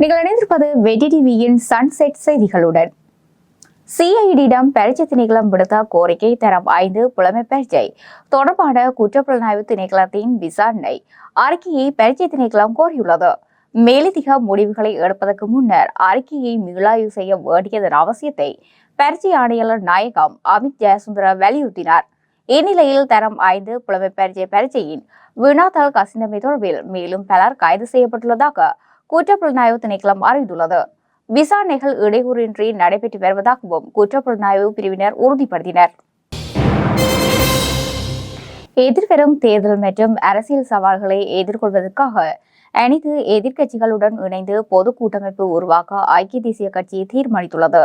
நீங்கள் இணைந்திருப்பது வெடி டிவியின் சன்செட் செய்திகளுடன். சிஐடியிடம் பயிற்சி திணைக்களம் விடுத்த கோரிக்கை தரம் ஐந்து புலமை பரீட்சை தொடர்பான குற்றப்புலனாய்வு திணைக்களத்தின் விசாரணை அறிக்கையை பயிற்சி திணைக்களம் கோரியுள்ளது. மேலதிக முடிவுகளை எடுப்பதற்கு முன்னர் அறிக்கையை மீளாய்வு செய்ய வேண்டியதன் அவசியத்தை பயிற்சி ஆணையாளர் நாயகம் அமித் ஜெயசுந்தர வலியுறுத்தினார். இந்நிலையில் தரம் ஐந்து புலமை பரீட்சை பரீட்சையின் வினாத்தாள் கசிந்தமை தொடர்பில் மேலும் பலர் கைது செய்யப்பட்டுள்ளதாக குற்றப்புலனாய்வு திணைக்களம் அறிவித்துள்ளது. விசாரணைகள் இடையூறின்றி நடைபெற்று வருவதாகவும் குற்றப்புலனாய்வு பிரிவினர் உறுதிப்படுத்தினர். எதிர்வரும் தேர்தல் மற்றும் அரசியல் சவால்களை எதிர்கொள்வதற்காக அனைத்து எதிர்க்கட்சிகளுடன் இணைந்து பொது கூட்டமைப்பு உருவாக்க ஐக்கிய தேசிய கட்சி தீர்மானித்துள்ளது.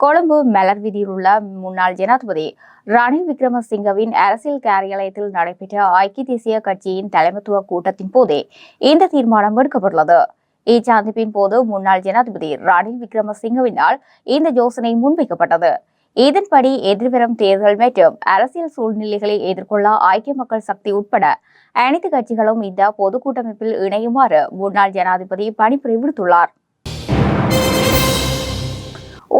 கொழும்பு மலர் வீதியில் உள்ள முன்னாள் ஜனாதிபதி ரணில் விக்ரமசிங்கவின் அரசியல் காரியாலயத்தில் நடைபெற்ற ஐக்கிய தேசிய கட்சியின் தலைமைத்துவ கூட்டத்தின் போதே இந்த தீர்மானம் எடுக்கப்பட்டுள்ளது. இச்சந்திப்பின் போது முன்னாள் ஜனாதிபதி ரணில் விக்ரமசிங்கவினால் இந்த யோசனை முன்வைக்கப்பட்டது. இதன்படி எதிர்வரும் தேர்தல் மற்றும் அரசியல் சூழ்நிலைகளை எதிர்கொள்ள ஐக்கிய மக்கள் சக்தி உட்பட அனைத்து கட்சிகளும் இந்த பொதுக்கூட்டமைப்பில் இணையுமாறு முன்னாள் ஜனாதிபதி பணிப்புரை விடுத்துள்ளார்.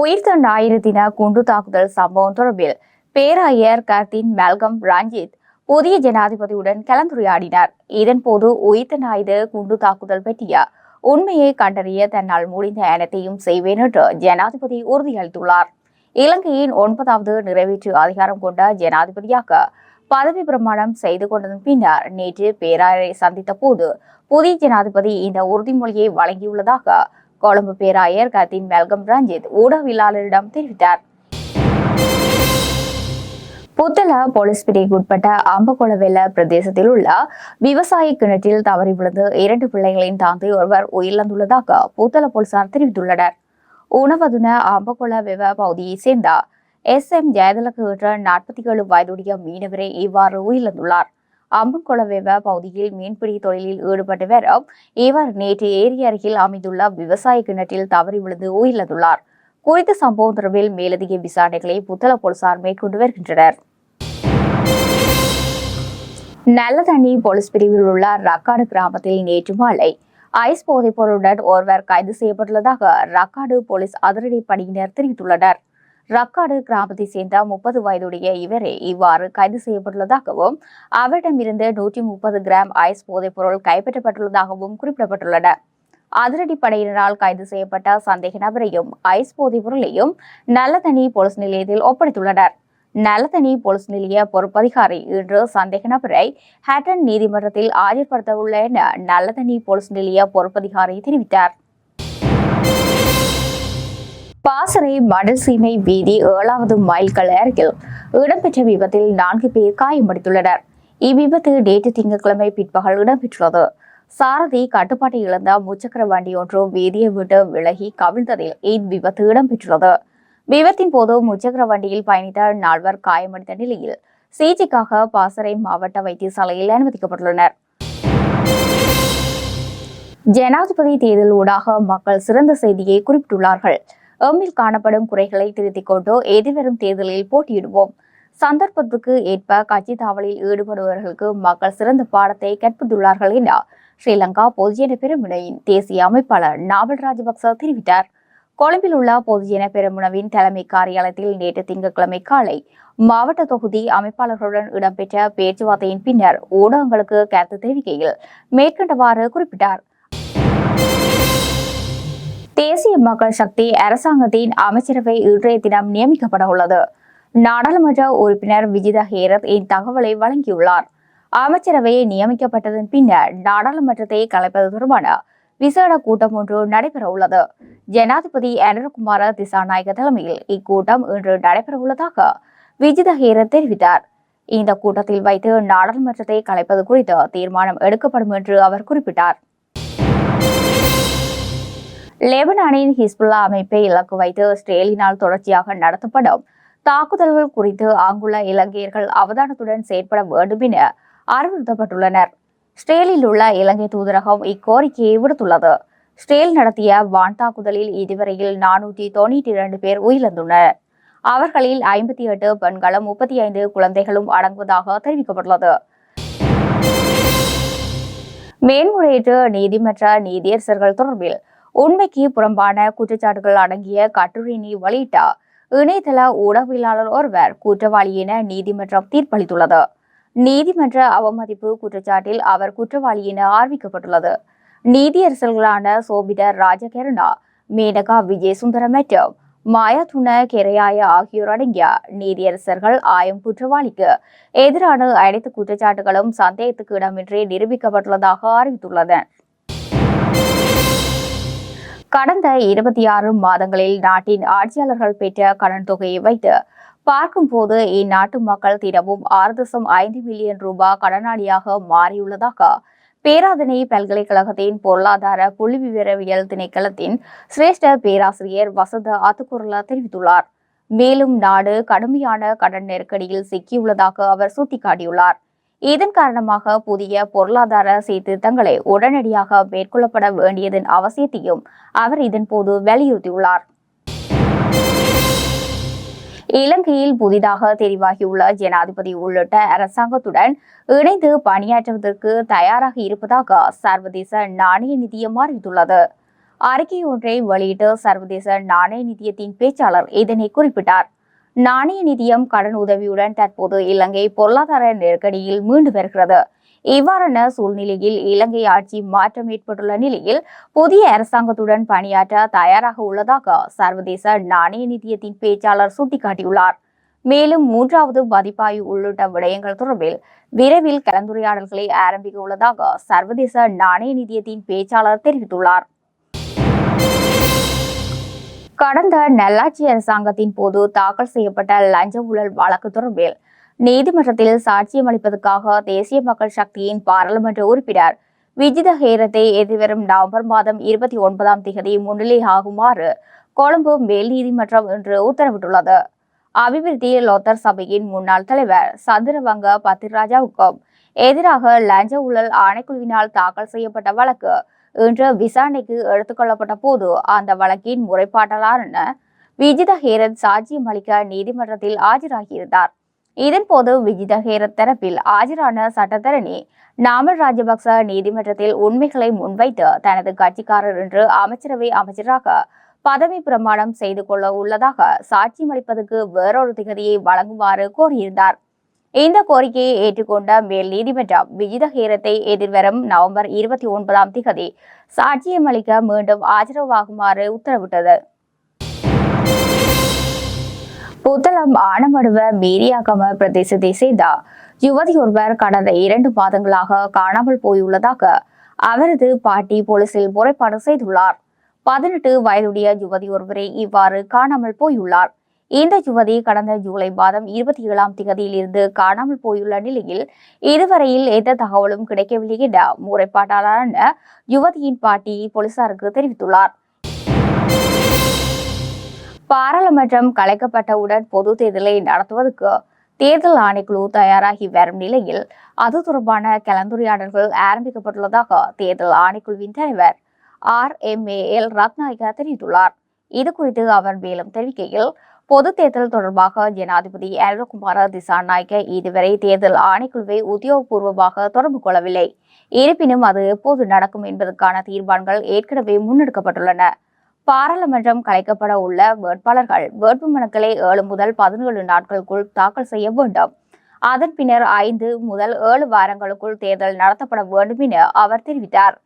உயிர்த்த ஞாயிறு தின குண்டு தாக்குதல் சம்பவம் தொடர்பில் பேராயர் கர்த்தின் மெல்கம் ரஞ்சித் புதிய ஜனாதிபதியுடன் கலந்துரையாடினார். இதன்போது உயிர்த்த ஞாயிறு குண்டு தாக்குதல் பற்றிய உண்மையை கண்டறிய தன்னால் முடிந்த அனைத்தையும் செய்வேன் என்று ஜனாதிபதி உறுதியளித்துள்ளார். இலங்கையின் ஒன்பதாவது நிறைவேற்று அதிகாரம் கொண்ட ஜனாதிபதியாக பதவி பிரமாணம் செய்து கொண்டதன் பின்னர் நேற்று பேராயரை சந்தித்த போது புதிய ஜனாதிபதி இந்த உறுதிமொழியை வழங்கியுள்ளதாக கொழும்பு பேராயர் கத்தின் மெல்கம் ரஞ்சித் ஊடகவியலாளரிடம் தெரிவித்தார். புத்தள போலீஸ் பிடிக்கு உட்பட்ட அம்பகொளவெல்ல பிரதேசத்தில் உள்ள விவசாய கிணற்றில் தவறி விழுந்து இரண்டு பிள்ளைகளின் தாந்தை ஒருவர் உயிரிழந்துள்ளதாக புத்தள போலீசார் தெரிவித்துள்ளனர். உணவதுன அம்பகொள வெவ பகுதியைச் சேர்ந்த எஸ். எம். ஜெயதலக்கு என்ற நாற்பத்தி ஏழு வயதுடைய மீனவரே இவ்வாறு உயிரிழந்துள்ளார். அம்பன்கொளவெவ பகுதியில் மீன்பிடி தொழிலில் ஈடுபட்டு வரும் இவர் நேற்று ஏரி அருகில் அமைந்துள்ள விவசாய கிணற்றில் தவறி விழுந்து உயிரிழந்துள்ளார். குறித்த சம்பவம் தொடர்பில் மேலதிக விசாரணைகளை புத்தள போலீசார் மேற்கொண்டு வருகின்றனர். நல்லதண்ணி போலீஸ் பிரிவில் உள்ள ரக்காடு கிராமத்தில் நேற்று மாலை ஐஸ் போதைப் பொருளுடன் ஒருவர் கைது செய்யப்பட்டுள்ளதாக ரக்காடு போலீஸ் அதிரடி படையினர் தெரிவித்துள்ளனர். ரக்காடு கிராமத்தை சேர்ந்த முப்பது வயதுடைய இவரே இவ்வாறு கைது செய்யப்பட்டுள்ளதாகவும் அவரிடமிருந்து நூற்றி முப்பது கிராம் ஐஸ் போதைப் பொருள் கைப்பற்றப்பட்டுள்ளதாகவும் குறிப்பிடப்பட்டுள்ளன. அதிரடிப்படையினரால் கைது செய்யப்பட்ட சந்தேக நபரையும் ஐஸ் போதைப் பொருளையும் நல்லதண்ணி போலீஸ் நிலையத்தில் ஒப்படைத்துள்ளனர். நலதனி போலீஸ் நிலைய பொறுப்பதிகாரி இன்று சந்தேக நபரை ஹேட்டன் நீதிமன்றத்தில் ஆஜர்படுத்த உள்ள என நல்லதனி போலீஸ் நிலைய பொறுப்பதிகாரி தெரிவித்தார். பாசறை மடல் சீமை வீதி ஏழாவது மைல்கள் அருகில் இடம்பெற்ற விபத்தில் நான்கு பேர் காயமடைந்துள்ளனர். இவ்விபத்து நேற்று திங்கட்கிழமை பிற்பகல் இடம்பெற்றுள்ளது. சாரதி கட்டுப்பாட்டை இழந்த முச்சக்கர வண்டி ஒன்று வீதியை விட்டு விலகி கவிழ்ந்ததில் இவ்விபத்து இடம்பெற்றுள்ளது. விபத்தின் போது முச்சக்கர வண்டியில் பயணித்த நால்வர் காயமடைந்த நிலையில் சிகிச்சைக்காக பாசறை மாவட்ட வைத்தியசாலையில் அனுமதிக்கப்பட்டுள்ளனர். ஜனாதிபதி தேர்தல் ஊடாக மக்கள் சிறந்த செய்தியை குறிப்பிட்டுள்ளார்கள். எம்மில் காணப்படும் குறைகளை திருத்திக் கொண்டு எதிர்வரும் தேர்தலில் போட்டியிடுவோம். சந்தர்ப்பத்துக்கு ஏற்ப கட்சி தாவலில் ஈடுபடுபவர்களுக்கு மக்கள் சிறந்த பாடத்தை கற்பித்துள்ளார்கள் என ஸ்ரீலங்கா பொதுஜன பெருமுனையின் தேசிய அமைப்பாளர் நாவல் ராஜபக்ச தெரிவித்தார். கொழும்பில் உள்ள பொதுஜன பெருமுனவின் தலைமை காரியாலயத்தில் நேற்று திங்கட்கிழமை காலை மாவட்ட தொகுதி அமைப்பாளர்களுடன் இடம்பெற்ற பேச்சுவார்த்தையின் பின்னர் ஊடகங்களுக்கு கருத்து தெரிவிக்கையில் மேற்கண்டவாறு குறிப்பிட்டார். தேசிய மக்கள் சக்தி அரசாங்கத்தின் அமைச்சரவை இன்றைய தினம் நியமிக்கப்பட உள்ளது. நாடாளுமன்ற உறுப்பினர் விஜித ஹேரத் இத்தகவலை வழங்கியுள்ளார். அமைச்சரவையை நியமிக்கப்பட்டதன் பின்னர் நாடாளுமன்றத்தை கலைப்பது தொடர்பான விசேட கூட்டம் ஒன்று நடைபெற உள்ளது. ஜனாதிபதி அனுரகுமார திசாநாயக தலைமையில் இக்கூட்டம் இன்று நடைபெற உள்ளதாக விஜித ஹேரத் தெரிவித்தார். இந்த கூட்டத்தில் வைத்து நாடாளுமன்றத்தை கலைப்பது குறித்து தீர்மானம் எடுக்கப்படும் என்று அவர் குறிப்பிட்டார். லெபனானின் ஹிஸ்புல்லா அமைப்பை இலக்கு வைத்து இஸ்ரேலினால் தொடர்ச்சியாக நடத்தப்படும் தாக்குதல்கள் குறித்து அங்குள்ள இலங்கையர்கள் அவதானத்துடன் செயற்பட வேண்டும் என அறிவுறுத்தப்பட்டுள்ளனர். இஸ்ரேலில் உள்ள இலங்கை தூதரகம் இக்கோரிக்கையை விடுத்துள்ளது. இஸ்ரேல் நடத்திய வான் தாக்குதலில் இதுவரையில் நானூற்றி தொண்ணூற்றி இரண்டு பேர் உயிரிழந்துள்ளனர். அவர்களில் ஐம்பத்தி எட்டு பெண்களும் முப்பத்தி ஐந்து குழந்தைகளும் அடங்குவதாக தெரிவிக்கப்பட்டுள்ளது. மேன்முறையீட்டு நீதிமன்ற நீதியரசர்கள் தொடர்பில் உண்மைக்கு புறம்பான குற்றச்சாட்டுகள் அடங்கிய கட்டுரையினை வெளியிட்ட இணையதள ஊடகவியலாளர் ஒருவர் குற்றவாளி என நீதிமன்றம் தீர்ப்பளித்துள்ளது. நீதிமன்ற அவமதிப்பு குற்றச்சாட்டில் அவர் குற்றவாளி என அறிவிக்கப்பட்டுள்ளது. நீதியரசர்களான சோபிதர் ராஜகருணா மேனகா விஜயசுந்தர மற்றும் மாயாதுன கெரையாய ஆகியோர் அடங்கிய நீதியரசர்கள் ஆயம் குற்றவாளிக்கு எதிரான அனைத்து குற்றச்சாட்டுகளும் சந்தேகத்துக்கு இடமின்றி நிரூபிக்கப்பட்டுள்ளதாக அறிவித்துள்ளனர் கடந்த இருபத்தி ஆறு மாதங்களில் நாட்டின் ஆட்சியாளர்கள் பெற்ற கடன் தொகையை வைத்து பார்க்கும்போது இந்நாட்டு மக்கள் தினமும் ஆறு தசம் ஐந்து மில்லியன் ரூபாய் கடனாளியாக மாறியுள்ளதாக பேராதனை பல்கலைக்கழகத்தின் பொருளாதார புள்ளிவிவரவியல் திணைக்களத்தின் சிரேஷ்ட பேராசிரியர் வசந்த அத்துக்குரலா தெரிவித்துள்ளார். மேலும் நாடு கடுமையான கடன் நெருக்கடியில் சிக்கியுள்ளதாக அவர் சுட்டிக்காட்டியுள்ளார். இதன் காரணமாக புதிய பொருளாதார சீர்திருத்தங்களை உடனடியாக மேற்கொள்ளப்பட வேண்டியதன் அவசியத்தையும் அவர் இதன்போது வலியுறுத்தியுள்ளார். இலங்கையில் புதிதாக தெரிவாகியுள்ள ஜனாதிபதி உள்ளிட்ட அரசாங்கத்துடன் இணைந்து பணியாற்றுவதற்கு தயாராக இருப்பதாக சர்வதேச நாணய நிதியம் அறிவித்துள்ளது. அறிக்கை ஒன்றை வெளியிட்டு சர்வதேச நாணய நிதியத்தின் பேச்சாளர் இதனை குறிப்பிட்டார். நாணய நிதியம் கடன் உதவியுடன் தற்போது இலங்கை பொருளாதார நெருக்கடியில் மீண்டு வருகிறது. இவ்வாறான சூழ்நிலையில் இலங்கை ஆட்சி மாற்றம் ஏற்பட்டுள்ள நிலையில் புதிய அரசாங்கத்துடன் பணியாற்ற தயாராக உள்ளதாக சர்வதேச நாணய நிதியத்தின் பேச்சாளர் சுட்டிக்காட்டியுள்ளார். மேலும் மூன்றாவது மதிப்பாய்வு உள்ளிட்ட விடயங்கள் தொடர்பில் விரைவில் கலந்துரையாடல்களை ஆரம்பிக்க உள்ளதாக சர்வதேச நாணய நிதியத்தின் பேச்சாளர் தெரிவித்துள்ளார். கடந்த நல்லாட்சி அரசாங்கத்தின் போது தாக்கல் செய்யப்பட்ட லஞ்ச ஊழல் வழக்கு தொடர்பில் நீதிமன்றத்தில் சாட்சியம் அளிப்பதற்காக தேசிய மக்கள் சக்தியின் பாராளுமன்ற உறுப்பினர் விஜித ஹேரத்தை எதிர்வரும் நவம்பர் மாதம் இருபத்தி ஒன்பதாம் தேதி முன்னிலையாகுமாறு கொழும்பு மேல் நீதிமன்றம் இன்று உத்தரவிட்டுள்ளது. அபிவிருத்தி லோத்தர் சபையின் முன்னாள் தலைவர் சந்திரவங்க பத்திராஜாவுக்கும் எதிராக லஞ்ச ஊழல் ஆணைக்குழுவினால் தாக்கல் செய்யப்பட்ட வழக்கு இன்று விசாரணைக்கு எடுத்துக்கொள்ளப்பட்ட போது அந்த வழக்கின் முறைப்பாட்டாளரான விஜித ஹேரத் சாட்சியம் அளிக்க நீதிமன்றத்தில் ஆஜராகியிருந்தார். இதன்போது விஜித ஹேரத் தரப்பில் ஆஜரான சட்டத்தரணி நாமல் ராஜபக்ச நீதிமன்றத்தில் உண்மைகளை முன்வைத்து தனது கட்சிக்காரர் என்று அமைச்சரவை அமைச்சராக பதவி பிரமாணம் செய்து கொள்ள உள்ளதாக சாட்சியம் அளிப்பதற்கு வேறொரு திகதியை வழங்குமாறு கோரியிருந்தார். இந்த கோரிக்கையை ஏற்றுக்கொண்ட மேல் நீதிமன்றம் விஜித ஹேரத்தை எதிர்வரும் நவம்பர் இருபத்தி ஒன்பதாம் திகதி சாட்சியம் அளிக்க மீண்டும் ஆஜரவாகுமாறு உத்தரவிட்டது. புத்தளம் ஆனமடுவ மேரியாகம பிரதேசத்தை சேர்ந்த யுவதி ஒருவர் கடந்த இரண்டு மாதங்களாக காணாமல் போயுள்ளதாக அவரது பாட்டி போலீசில் முறைப்பாடு செய்துள்ளார். பதினெட்டு வயதுடைய யுவதி ஒருவரை இவ்வாறு காணாமல் போயுள்ளார். இந்த யுவதி கடந்த ஜூலை மாதம் இருபத்தி ஏழாம் தேதியில் இருந்து காணாமல் போயுள்ள நிலையில் இதுவரையில் எந்த தகவலும் கிடைக்கவில்லை என முறைப்பாட்டாளரான யுவதியின் பாட்டி போலீசாருக்கு தெரிவித்துள்ளார். பாராளுமன்றம் கலைக்கப்பட்டவுடன் பொது தேர்தலை நடத்துவதற்கு தேர்தல் ஆணைக்குழு தயாராகி வரும் நிலையில் அது தொடர்பான கலந்துரையாடல்கள் ஆரம்பிக்கப்பட்டுள்ளதாக தேர்தல் ஆணைக்குழுவின் தலைவர் R. M. A. L. Ratnayake தெரிவித்துள்ளார். இது குறித்து அவர் மேலும் தெரிவிக்கையில் பொது தேர்தல் தொடர்பாக ஜனாதிபதி அனுரகுமார திசாநாயக்க இதுவரை தேர்தல் ஆணைக்குழுவை உத்தியோகபூர்வமாக தொடர்பு கொள்ளவில்லை. இருப்பினும் அது எப்போது நடக்கும் என்பதற்கான தீர்மானங்கள் ஏற்கனவே முன்னெடுக்கப்பட்டுள்ளன. பாராளுமன்றம் கலைக்கப்பட உள்ள வேட்பாளர்கள் வேட்பு மனுக்களை ஏழு முதல் பதினேழு நாட்களுக்குள் தாக்கல் செய்ய வேண்டும். அதன் பின்னர் ஐந்து முதல் ஏழு வாரங்களுக்குள் தேர்தல் நடத்தப்பட வேண்டும் என அவர் தெரிவித்தார்.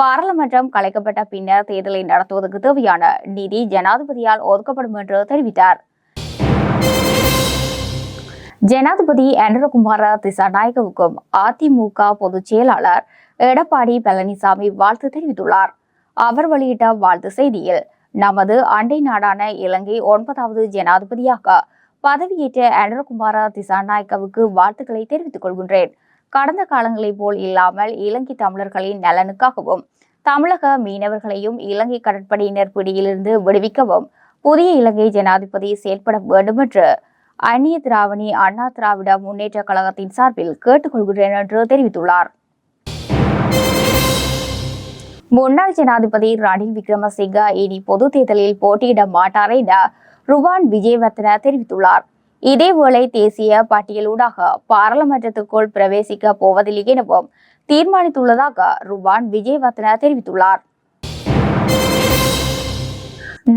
பாராளுமன்றம் கலைக்கப்பட்ட பின்னர் தேர்தலை நடத்துவதற்கு தேவையான நிதி ஜனாதிபதியால் ஒதுக்கப்படும் என்று தெரிவித்தார். ஜனாதிபதி அனுரகுமார திசாநாயகவுக்கும் அதிமுக பொதுச் செயலாளர் எடப்பாடி பழனிசாமி வாழ்த்து தெரிவித்துள்ளார். அவர் வெளியிட்ட வாழ்த்து செய்தியில் நமது அண்டை நாடான இலங்கை ஒன்பதாவது ஜனாதிபதியாக பதவியேற்ற அனுரகுமார திசாநாயக்கவுக்கு வாழ்த்துக்களை தெரிவித்துக் கொள்கின்றேன். கடந்த காலங்களைப் போல் இல்லாமல் இலங்கை தமிழர்களின் நலனுக்காகவும் தமிழக மீனவர்களையும் இலங்கை கடற்படையினர் பிடியிலிருந்து விடுவிக்கவும் புதிய இலங்கை ஜனாதிபதி செயல்பட வேண்டும் என்று அந்நிய திராவணி அண்ணா திராவிட முன்னேற்ற கழகத்தின் சார்பில் கேட்டுக்கொள்கிறேன் என்று தெரிவித்துள்ளார். முன்னாள் ஜனாதிபதி ரணில் விக்ரமசிங்க இனி பொது தேர்தலில் போட்டியிட மாட்டார் என ருவான் விஜயவர்தன தெரிவித்துள்ளார். இதேவேளை தேசிய பட்டியலூடாக பாராளுமன்றத்துக்குள் பிரவேசிக்க போவதில்லை எனவும் தீர்மானித்துள்ளதாக ருவான் விஜயவர்தன தெரிவித்துள்ளார்.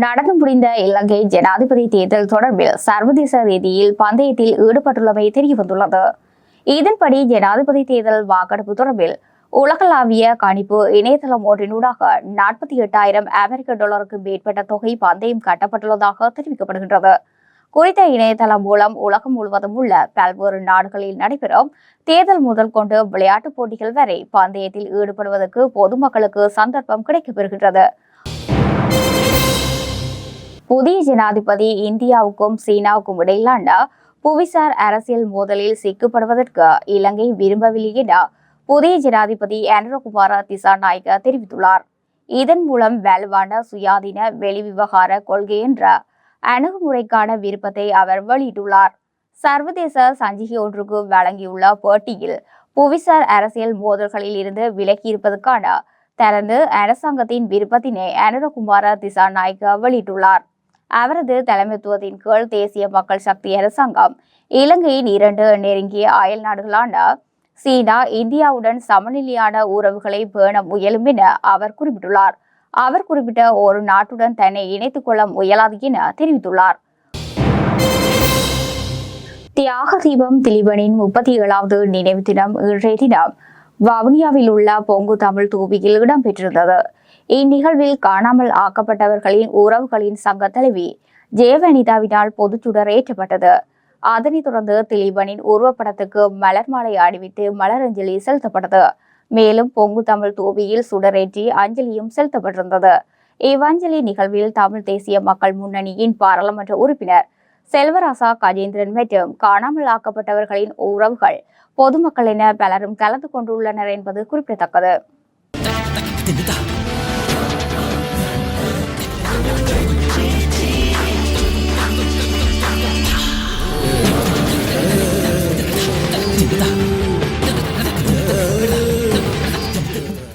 நடந்து முடிந்த இலங்கை ஜனாதிபதி தேர்தல் தொடர்பில் சர்வதேச ரீதியில் பந்தயத்தில் ஈடுபட்டுள்ளமை தெரியவந்துள்ளது. இதன்படி ஜனாதிபதி தேர்தல் வாக்கெடுப்பு தொடர்பில் உலகளாவிய கணிப்பு இணையதளம் ஒன்றினூடாக நாற்பத்தி எட்டாயிரம் அமெரிக்க டாலருக்கு மேற்பட்ட தொகை பந்தயம் கட்டப்பட்டுள்ளதாக தெரிவிக்கப்படுகின்றது. குறித்த இணையதளம் மூலம் உலகம் முழுவதும் உள்ள பல்வேறு நாடுகளில் நடைபெறும் தேர்தல் முதல் கொண்டு விளையாட்டுப் போட்டிகள் வரை பந்தயத்தில் ஈடுபடுவதற்கு பொதுமக்களுக்கு சந்தர்ப்பம் கிடைக்கப்பெறுகின்றது. புதிய ஜனாதிபதி இந்தியாவுக்கும் சீனாவுக்கும் இடையிலான புவிசார் அரசியல் மோதலில் சிக்கப்படுவதற்கு இலங்கை விரும்பவில்லை என புதிய ஜனாதிபதி அனுரகுமார திசாநாயக்க தெரிவித்துள்ளார். இதன் மூலம் வலுவான சுயாதீன வெளிவிவகார கொள்கை என்ற அணுகுமுறைக்கான விருப்பத்தை அவர் வெளியிட்டுள்ளார். சர்வதேச சஞ்சிகை ஒன்றுக்கு வழங்கியுள்ள போட்டியில் புவிசார் அரசியல் மோதல்களில் இருந்து விலகியிருப்பதற்கான தனது அரசாங்கத்தின் விருப்பத்தினை அனுரகுமார திசாநாயக்க வெளியிட்டுள்ளார். அவரது தலைமைத்துவத்தின் கீழ் தேசிய மக்கள் சக்தி அரசாங்கம் இலங்கையின் இரண்டு நெருங்கிய அயல் நாடுகளான சீனா இந்தியாவுடன் சமநிலையான உறவுகளை பேண முயலும் என அவர் குறிப்பிட்டுள்ளார். அவர் குறிப்பிட்ட ஒரு நாட்டுடன் தன்னை இணைத்துக் கொள்ள முயலாது என தெரிவித்துள்ளார். தியாக தீபம் திலீபனின் முப்பத்தி ஏழாவது நினைவு தினம் இன்றைய தினம் வவுனியாவில் உள்ள பொங்கு தமிழ் தூவியில் இடம்பெற்றிருந்தது. இந்நிகழ்வில் காணாமல் ஆக்கப்பட்டவர்களின் உறவுகளின் சங்க தலைவி ஜெயவனிதாவினால் பொதுச்சுடர் ஏற்றப்பட்டது. அதனைத் தொடர்ந்து திலீபனின் உருவப்படத்துக்கு மலர் மாலை அணிவித்து மலரஞ்சலி செலுத்தப்பட்டது. மேலும் பொங்கு தமிழ் தூவியில் சுடரேற்றி அஞ்சலியும் செலுத்தப்பட்டிருந்தது. இவ்வஞ்சலி நிகழ்வில் தமிழ் தேசிய மக்கள் முன்னணியின் பாராளுமன்ற உறுப்பினர் செல்வராசா கஜேந்திரன் மற்றும் காணாமல் ஆக்கப்பட்டவர்களின் உறவுகள் பொதுமக்கள் என பலரும் கலந்து கொண்டுள்ளனர் என்பது குறிப்பிடத்தக்கது.